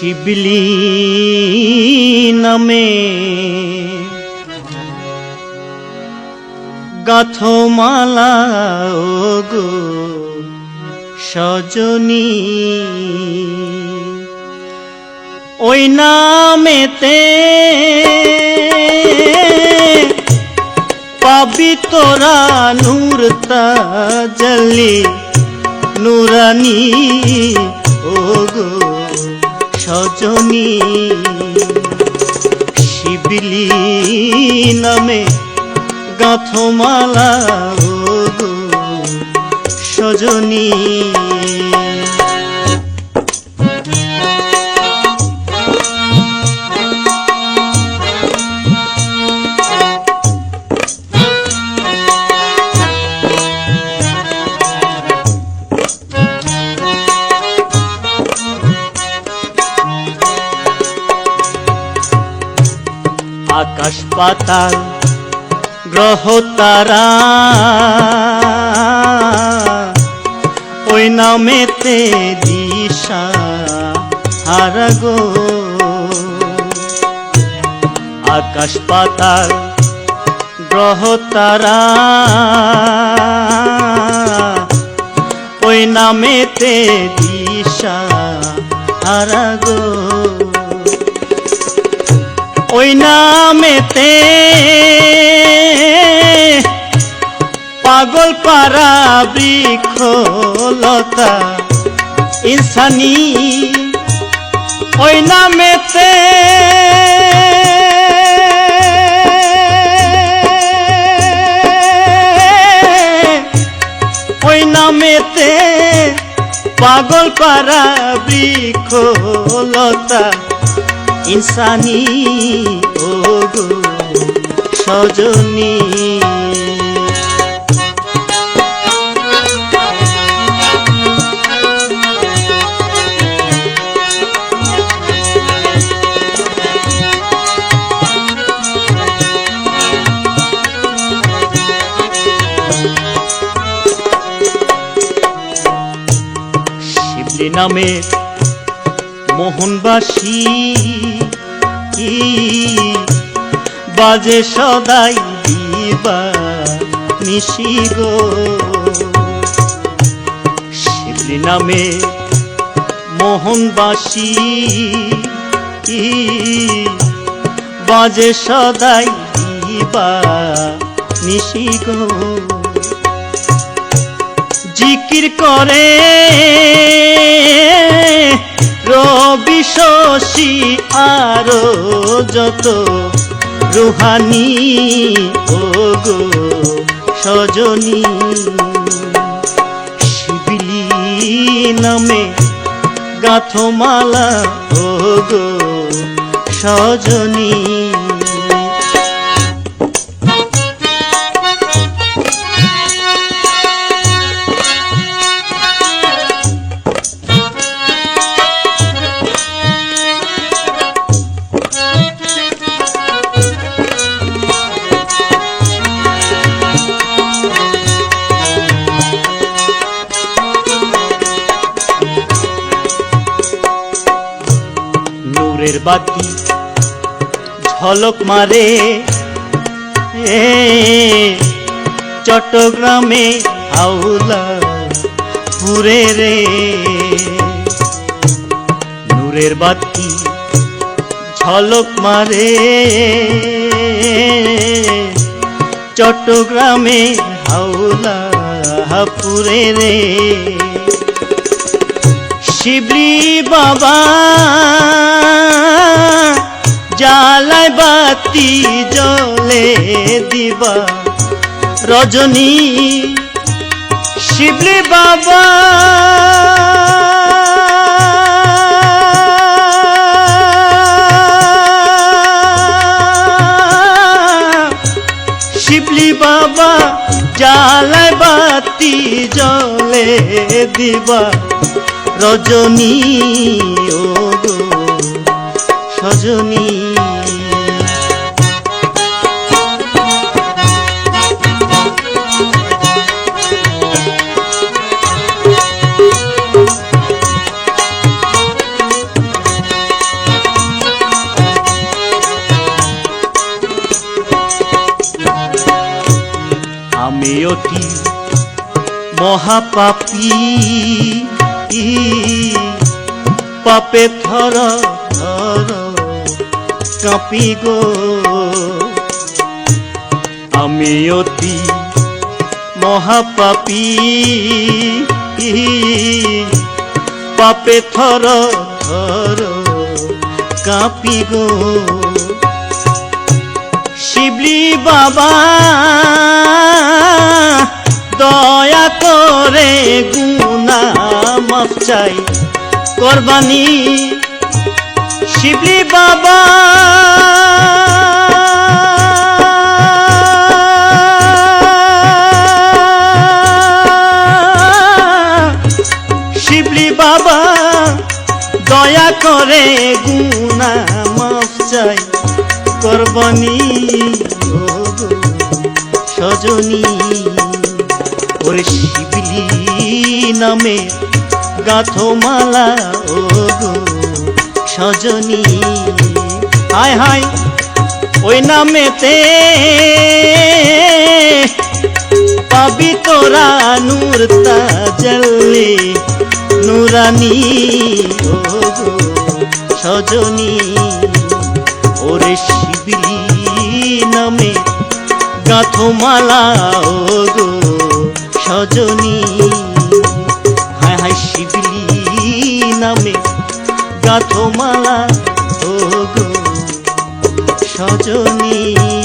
শিবলি নামে। গাথমালা গো সজনী। ওই নামেতে পাবি তোরা নূর তাজলি নুরানি ও গো সজনী শিবলি নামে গাথমালা সজনী। আকাশ পাতাল, গ্রহ তারা। ওই নামেতে দিশা হারাগো আকাশ পাতাল, গ্রহ তারা। ওই নামেতে দিশা হারাগো ওই নামেতে পাগল পারা বৃক্ষলতা ইনসানি। ওই নামেতে ওই নামেতে পাগল পারা বৃক্ষলতা ইনসানি ও গো নামের মোহনবাসী। বাজে সদাই দিবা নিশি গো। শিবলি নামে মোহনবাসী বাজে সদাই দিবা নিশি গো। জিকির করে রবি শশী আরও যত রুহানি গো সজনী। শিবলি নামে গাথমালা গো সজনী। বাতি ঝলক মারে। এ, চট্টগ্রামে হাওলা পুরে রে। নূরের বাতি ঝলক মারে। চট্টগ্রামে হাওলা পুরে রে। শিবলি বাবা জালায় বাতি জলে দিবা। রজনী, শিবলি বাবা শিবলি বাবা জালায় বাতি জলে দিবা। রজনী ও গো সজনী। আমি অতি মহাপাপী পাপে থর থর কাঁপি গো। আমি অতি মহাপাপী। পাপে থর থর কাঁপি গো। শিবলি বাবা চাই কোরবানি। শিবলি বাবা। শিবলি বাবা, দয়া করে গুনা মাফ চাই করবনি। সজনী ওরে শিবলি নামে গাথো মালা ও গো সজনী। হায় হায়, ওই নামেতে পাবি তোরা নূর তাজল্লে নুরানি, ও গো সজনী, ওরে শিবলি নামে গাথো মালা ও গো সজনী। শিবলি নামে গাথমালা ও গো সজনী।